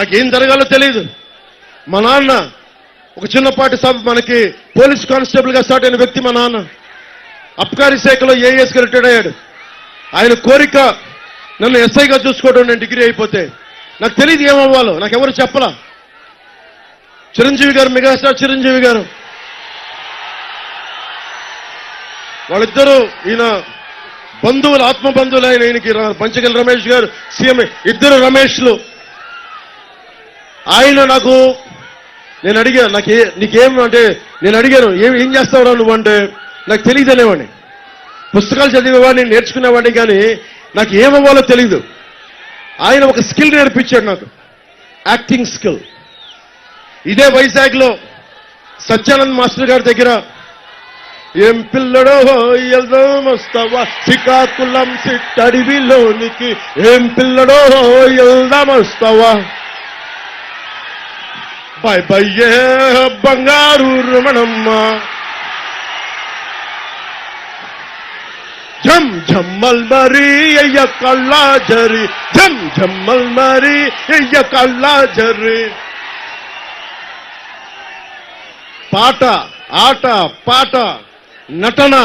నాకేం జరగాలో తెలియదు మా నాన్న ఒక చిన్నపాటి సబ్ మనకి పోలీస్ కానిస్టేబుల్గా స్టార్ట్ అయిన వ్యక్తి మా నాన్న. అబ్కారీ శాఖలో ఏఎస్గా రిటైర్డ్ అయ్యాడు. ఆయన కోరిక నన్ను ఎస్ఐగా చూసుకోవడం నేను డిగ్రీ అయిపోతే. నాకు తెలియదు ఏమవ్వాలో నాకు ఎవరు చెప్పలా? చిరంజీవి గారు మెగాస్టార్ చిరంజీవి గారు. వాళ్ళిద్దరూ ఈయన బంధువులు ఆత్మ బంధువులు ఆయన ఈయనకి పంచగల్ రమేష్ గారు సీఎం ఇద్దరు రమేష్లు. ఆయన నాకు నేను అడిగాను నాకు నీకేం అంటే నేను అడిగాను ఏం ఏం చేస్తావురా నువ్వు అంటే నాకు తెలియదు అనేవాడిని. పుస్తకాలు చదివేవాడిని నేర్చుకునేవాడిని కానీ నాకు ఏమవ్వాలో తెలియదు ఆయన ఒక స్కిల్ నేర్పించాడు నాకు. Acting skill. ఇదే వైజాగ్లో సత్యానంద్ మాస్టర్ గారి దగ్గర ఏం పిల్లడో వెళ్దాం వస్తావా? శ్రీకాకుళం సిట్టడివిలోనికి. ఏం పిల్లడో వెళ్దాం వస్తావా బంగారు రమణమ్మ. జం జమ్మల్ మరి అయ్య కళ్ళా జరి జం జమ్మల్ మరి అయ్య కళ్ళా జరి పాట ఆట పాట నటన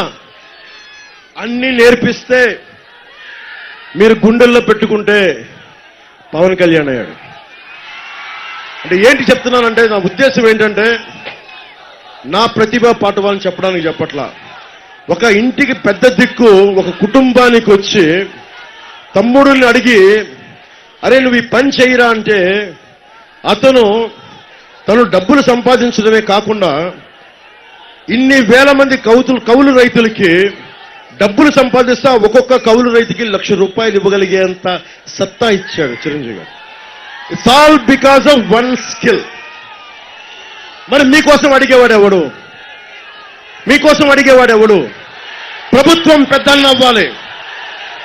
అన్ని నేర్పిస్తే మీరు గుండెల్లో పెట్టుకుంటే పవన్ కళ్యాణ్ అయ్యాడు. అంటే ఏంటి చెప్తున్నానంటే నా ఉద్దేశం ఏంటంటే నా ప్రతిభ పాటవాలని చెప్పడానికి చెప్పట్లా. ఒక ఇంటికి పెద్ద దిక్కు ఒక కుటుంబానికి వచ్చి తమ్ముడుని అడిగి అరే నువ్వు ఈ పని చేయరా? అంటే అతను తను డబ్బులు సంపాదించడమే కాకుండా ఇన్ని వేల మంది కౌతులు కౌలు రైతులకి డబ్బులు సంపాదిస్తా ఒక్కొక్క కౌలు రైతుకి లక్ష రూపాయలు ఇవ్వగలిగేంత సత్తా ఇచ్చాడు చిరంజీవి గారు. It's all because of one skill మరి మీకోసం అడిగేవాడు ఎవడు? మీకోసం అడిగేవాడు ఎవడు? ప్రభుత్వం పెద్దలను అవ్వాలి.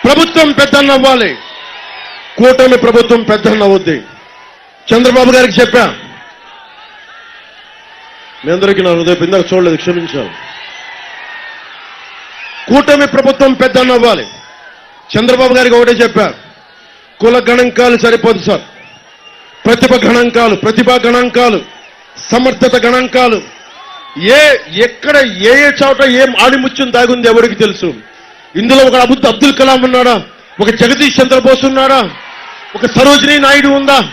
ప్రభుత్వం పెద్దలను అవ్వాలి. కూటమి ప్రభుత్వం పెద్దలను అవుద్ది. చంద్రబాబు గారికి చెప్పా. మీ అందరికీ నా హృదయ ఇందాక చూడలేదు క్షమించాను కూటమి ప్రభుత్వం పెద్దలను అవ్వాలి. చంద్రబాబు గారికి ఒకటే చెప్పా. కుల గణాంకాలు సరిపోదు సార్. ప్రతిభ గణాంకాలు ప్రతిభా గణాంకాలు సమర్థత గణాంకాలు. ఏ ఎక్కడ ఏ ఏ చోట ఏం ఆడిముత్యం దాగుంది ఎవరికి తెలుసు? ఇందులో ఒక అబుద్ అబ్దుల్ కలాం ఉన్నాడా? ఒక జగదీష్ చంద్రబోస్ ఉన్నాడా? ఒక సరోజినీ నాయుడు ఉందా?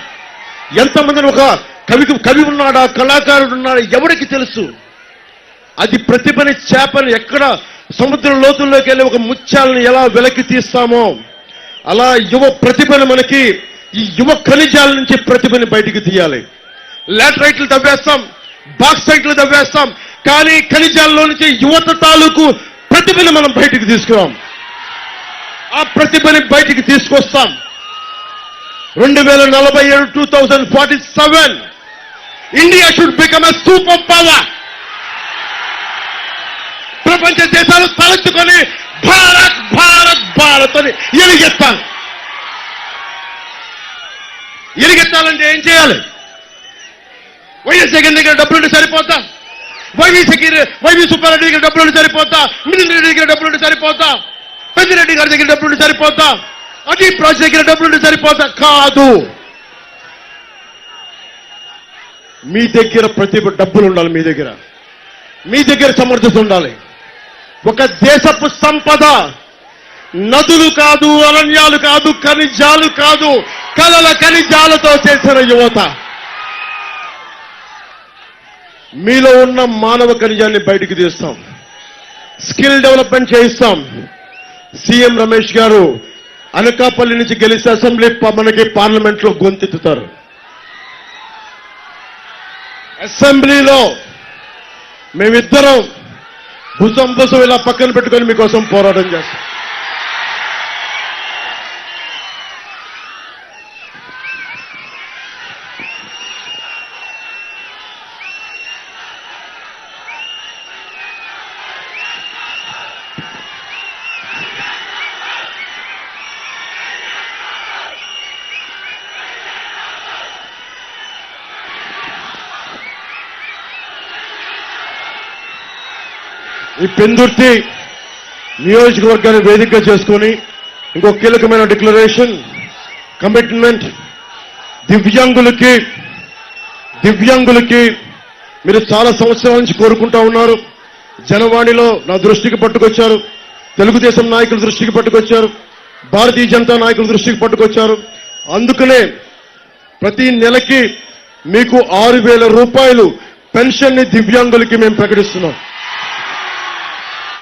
ఎంతమందిని ఒక కవి కవి ఉన్నాడా? కళాకారుడు ఉన్నాడా? ఎవరికి తెలుసు? అది ప్రతిభని చేపని ఎక్కడ సముద్ర లోతుల్లోకి వెళ్ళి ఒక ముత్యాలను ఎలా వెలకి తీస్తామో అలా యువ ప్రతిభను మనకి ఈ యువ ఖనిజాల నుంచి ప్రతిభని బయటికి తీయాలి. లాటరైట్లు తవ్వేస్తాం బాక్సైట్లు తవ్వేస్తాం కానీ ఖనిజాల్లో నుంచి యువత తాలూకు ప్రతిభని మనం బయటికి తీసుకురాం. ఆ ప్రతిభని బయటికి తీసుకొస్తాం. రెండు వేల నలభై ఏడు two thousand forty seven India should become a super power. ప్రపంచ దేశాలు తలెత్తుకొని భారత్ భారత్ భారత్ అని ఎలుగెత్తాలి ఎరిగెత్తాలంటే ఏం చేయాలి? వైఎస్ జగన్ దగ్గర డబ్బులుంటే సరిపోతా. వైవి సెక్యూరి వైవి సుబ్బారెడ్డి దగ్గర డబ్బులుంటే సరిపోతా. మిథున్ రెడ్డి దగ్గర డబ్బులుంటే సరిపోతా. పెద్దిరెడ్డి గారి దగ్గర డబ్బులుంటే సరిపోతా. అదీప్ రాజు దగ్గర డబ్బులుంటే సరిపోతా. కాదు. మీ దగ్గర ప్రతి డబ్బులు ఉండాలి మీ దగ్గర. మీ దగ్గర సమర్థత ఉండాలి. ఒక దేశపు సంపద నదులు కాదు అరణ్యాలు కాదు ఖనిజాలు కాదు కలల ఖనిజాలతో చేసిన యువత. మీలో ఉన్న మానవ ఖనిజాన్ని బయటికి తీస్తాం. స్కిల్ డెవలప్మెంట్ చేయిస్తాం. సీఎం రమేష్ గారు అనకాపల్లి నుంచి గెలిస్తే అసెంబ్లీ మనకి పార్లమెంట్లో గొంతెత్తుతారు. అసెంబ్లీలో మేమిద్దరం భుజం భుజం ఇలా పక్కన పెట్టుకొని మీకోసం పోరాటం చేస్తాం. ఈ పెందుర్తి నియోజకవర్గాన్ని వేదిక చేసుకొని ఇంకో కీలకమైన డిక్లరేషన్ కమిట్మెంట్ దివ్యాంగులకి దివ్యాంగులకి మీరు చాలా సంవత్సరాల నుంచి కోరుకుంటా ఉన్నారు. జనవాణిలో నా దృష్టికి పట్టుకొచ్చారు. తెలుగుదేశం నాయకుల దృష్టికి పట్టుకొచ్చారు. భారతీయ జనతా నాయకుల దృష్టికి పట్టుకొచ్చారు. అందుకనే ప్రతి నెలకి మీకు ఆరు వేల రూపాయలు పెన్షన్ని దివ్యాంగులకి మేము ప్రకటిస్తున్నాం.